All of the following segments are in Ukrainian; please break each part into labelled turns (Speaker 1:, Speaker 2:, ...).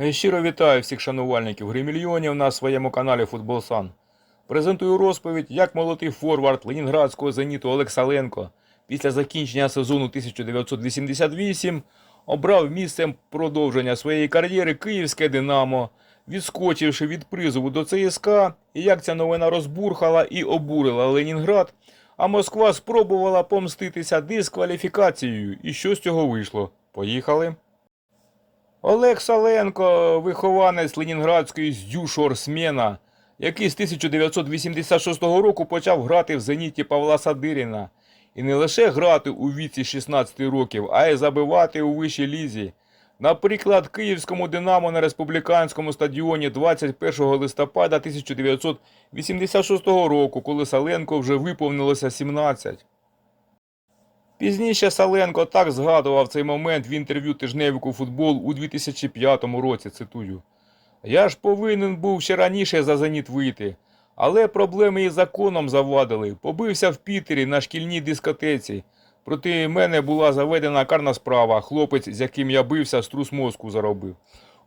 Speaker 1: Е, Щиро вітаю всіх шанувальників гримільйонів на своєму каналі Футбол Сан. Презентую розповідь, як молодий форвард ленінградського зеніту Олег Саленко після закінчення сезону 1988 обрав місцем продовження своєї кар'єри Київське Динамо, відскочивши від призову до ЦСКА, і як ця новина розбурхала і обурила Ленінград, а Москва спробувала помститися дискваліфікацією. І що з цього вийшло? Поїхали. Олег Саленко, вихованець Ленінградської Здюшорсмена, який з 1986 року почав грати в зеніті Павла Садиріна. І не лише грати у віці 16 років, а й забивати у вищій лізі. Наприклад, київському Динамо на республіканському стадіоні 21 листопада 1986 року, коли Саленко вже виповнилося 17. Пізніше Саленко так згадував цей момент в інтерв'ю тижневику футбол у 2005 році, цитую. Я ж повинен був ще раніше за «Зеніт» вийти, але проблеми із законом завадили. Побився в Пітері на шкільній дискотеці. Проти мене була заведена карна справа, хлопець, з яким я бився, струс мозку заробив.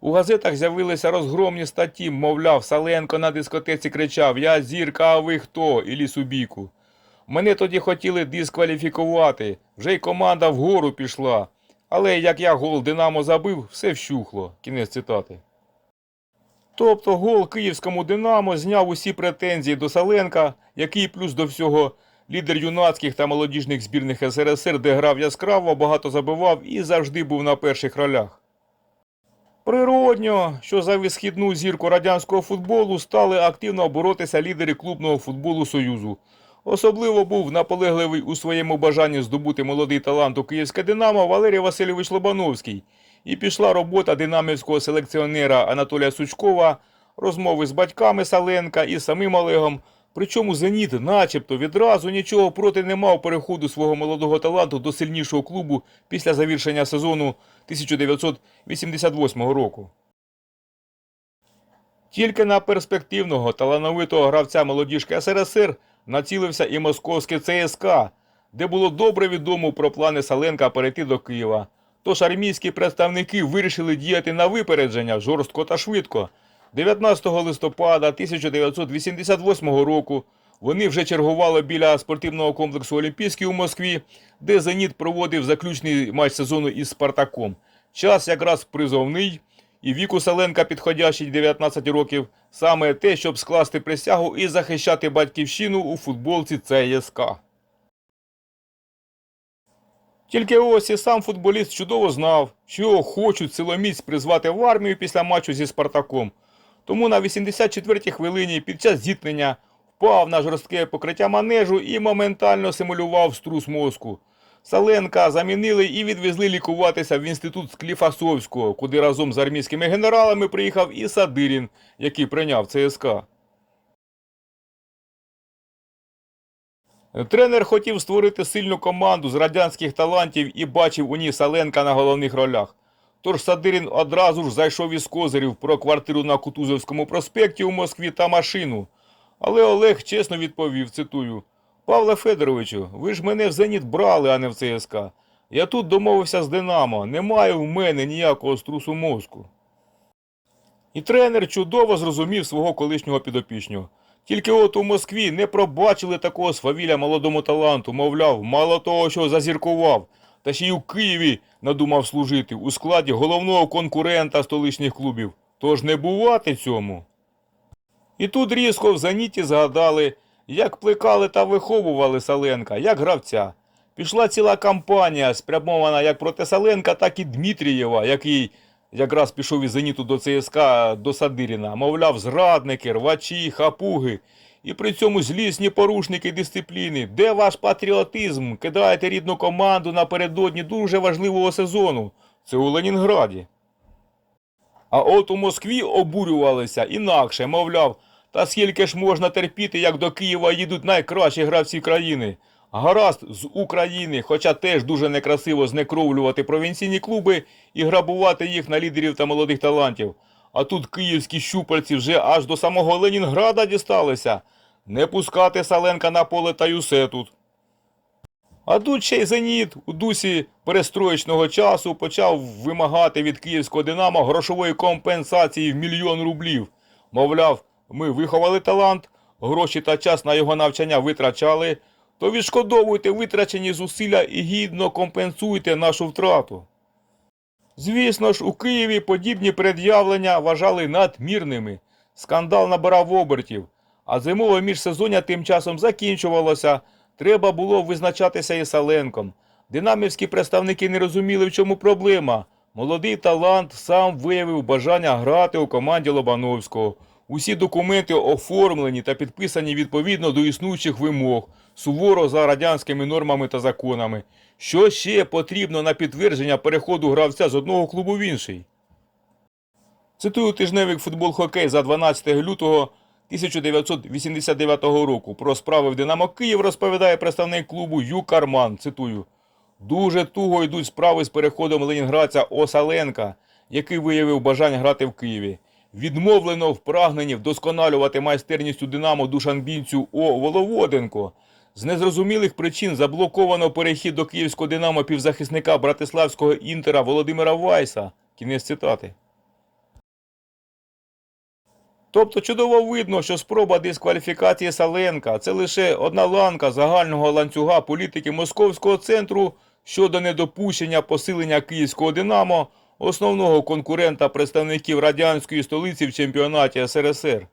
Speaker 1: У газетах з'явилися розгромні статті, мовляв, Саленко на дискотеці кричав Я зірка, а ви хто? і лісубійку. Мене тоді хотіли дискваліфікувати, вже й команда вгору пішла. Але як я гол Динамо забив, все вщухло. Кінець цитати. Тобто гол київському Динамо зняв усі претензії до Саленка, який плюс до всього лідер юнацьких та молодіжних збірних СРСР, де грав яскраво, багато забивав і завжди був на перших ролях. Природньо, що за висхідну зірку радянського футболу стали активно боротися лідери клубного футболу Союзу. Особливо був наполегливий у своєму бажанні здобути молодий талант у київське Динамо Валерій Васильович Лобановський. І пішла робота динамівського селекціонера Анатолія Сучкова, розмови з батьками Саленка і самим Олегом. Причому Зеніт, начебто, відразу нічого проти не мав переходу свого молодого таланту до сильнішого клубу після завершення сезону 1988 року. Тільки на перспективного талановитого гравця молодіжки СРСР націлився і московське ЦСКА, де було добре відомо про плани Саленка перейти до Києва. Тож армійські представники вирішили діяти на випередження жорстко та швидко. 19 листопада 1988 року вони вже чергували біля спортивного комплексу Олімпійський у Москві, де Зеніт проводив заключний матч сезону із Спартаком. Час якраз призовний, і віку Саленка підходящий 19 років, саме те, щоб скласти присягу і захищати батьківщину у футболці ЦСКА. Тільки ось і сам футболіст чудово знав, що його хочуть силоміць призвати в армію після матчу зі Спартаком. Тому на 84-й хвилині під час зіткнення впав на жорстке покриття манежу і моментально симулював струс мозку. Саленка замінили і відвезли лікуватися в інститут Скліфасовського, куди разом з армійськими генералами приїхав і Садирін, який прийняв ЦСКА. Тренер хотів створити сильну команду з радянських талантів і бачив у ній Саленка на головних ролях. Тож Садирін одразу ж зайшов із козирів про квартиру на Кутузовському проспекті у Москві та машину. Але Олег чесно відповів, цитую, Павле Федоровичу, ви ж мене в «Зеніт» брали, а не в ЦСКА. Я тут домовився з Динамо, немає в мене ніякого струсу мозку. І тренер чудово зрозумів свого колишнього підопічнього. Тільки от у Москві не пробачили такого свавілля молодому таланту, мовляв, мало того, що зазіркував, та ще й у Києві надумав служити у складі головного конкурента столичних клубів. Тож не бувати цьому. І тут різко в Заніті згадали, як плекали та виховували Саленка, як гравця. Пішла ціла кампанія, спрямована як проти Саленка, так і Дмитрієва, який якраз пішов із Зеніту до ЦСКА до Садиріна. Мовляв, зрадники, рвачі, хапуги. І при цьому злісні порушники дисципліни. Де ваш патріотизм? Кидаєте рідну команду напередодні дуже важливого сезону. Це у Ленінграді. А от у Москві обурювалися інакше, мовляв, та скільки ж можна терпіти, як до Києва їдуть найкращі гравці країни. Гаразд з України, хоча теж дуже некрасиво знекровлювати провінційні клуби і грабувати їх на лідерів та молодих талантів. А тут київські щупальці вже аж до самого Ленінграда дісталися. Не пускати Саленка на поле та й усе тут. А тут ще й Зеніт у дусі перестроєчного часу почав вимагати від київського Динамо грошової компенсації в мільйон рублів. Мовляв, ми виховали талант, гроші та час на його навчання витрачали, то відшкодовуйте витрачені зусилля і гідно компенсуйте нашу втрату. Звісно ж, у Києві подібні пред'явлення вважали надмірними. Скандал набирав обертів, а зимове міжсезоння тим часом закінчувалося. Треба було визначатися і Саленком. Динамівські представники не розуміли, в чому проблема. Молодий талант сам виявив бажання грати у команді Лобановського. Усі документи оформлені та підписані відповідно до існуючих вимог, суворо за радянськими нормами та законами. Що ще потрібно на підтвердження переходу гравця з одного клубу в інший? Цитую тижневик футбол хокей за 12 лютого 1989 року. Про справи в Динамо Київ розповідає представник клубу Ю Карман. Цитую. Дуже туго йдуть справи з переходом ленінградця Осаленка, який виявив бажання грати в Києві. Відмовлено в прагненні вдосконалювати майстерність у Динамо душанбінцю О. Воловоденко. З незрозумілих причин заблоковано перехід до київського Динамо півзахисника братиславського інтера Володимира Вайса. Кінець цитати. Тобто чудово видно, що спроба дискваліфікації Саленка це лише одна ланка загального ланцюга політики Московського центру щодо недопущення посилення київського Динамо, основного конкурента представників радянської столиці в чемпіонаті СРСР.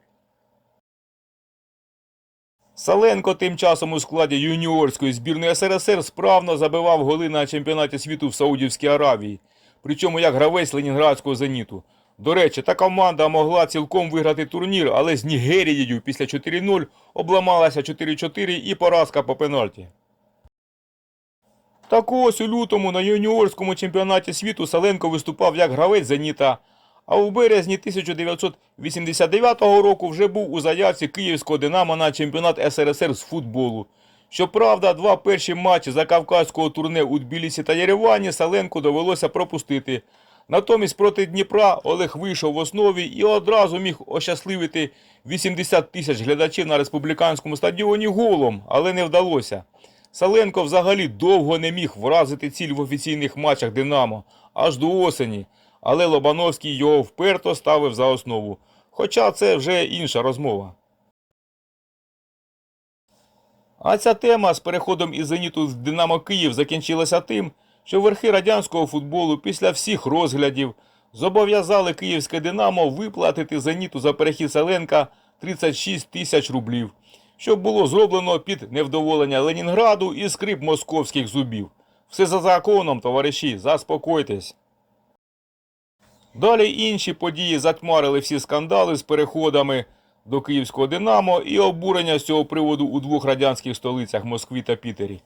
Speaker 1: Саленко тим часом у складі юніорської збірної СРСР справно забивав голи на чемпіонаті світу в Саудівській Аравії, причому як гравець ленінградського зеніту. До речі, та команда могла цілком виграти турнір, але з Нігерією після 4-0 обламалася 4-4 і поразка по пенальті. Так ось у лютому на юніорському чемпіонаті світу Саленко виступав як гравець Зеніта, а у березні 1989 року вже був у заявці київського Динамо на чемпіонат СРСР з футболу. Щоправда, два перші матчі закавказького турне у Тбілісі та Єревані Саленку довелося пропустити. Натомість проти Дніпра Олег вийшов в основі і одразу міг ощасливити 80 тисяч глядачів на республіканському стадіоні голом, але не вдалося. Саленко взагалі довго не міг вразити ціль в офіційних матчах Динамо аж до осені, але Лобановський його вперто ставив за основу. Хоча це вже інша розмова. А ця тема з переходом із Зеніту в Динамо Київ закінчилася тим, що верхи радянського футболу після всіх розглядів зобов'язали київське Динамо виплатити Зеніту за перехід Саленка 36 тисяч рублів, що було зроблено під невдоволення Ленінграду і скрип московських зубів. Все за законом, товариші, заспокойтесь. Далі інші події затьмарили всі скандали з переходами до київського Динамо і обурення з цього приводу у двох радянських столицях Москві та Пітері.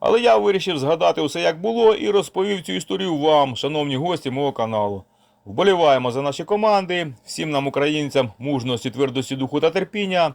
Speaker 1: Але я вирішив згадати усе як було і розповів цю історію вам, шановні гості мого каналу. Вболіваємо за наші команди, всім нам, українцям, мужності, твердості духу та терпіння.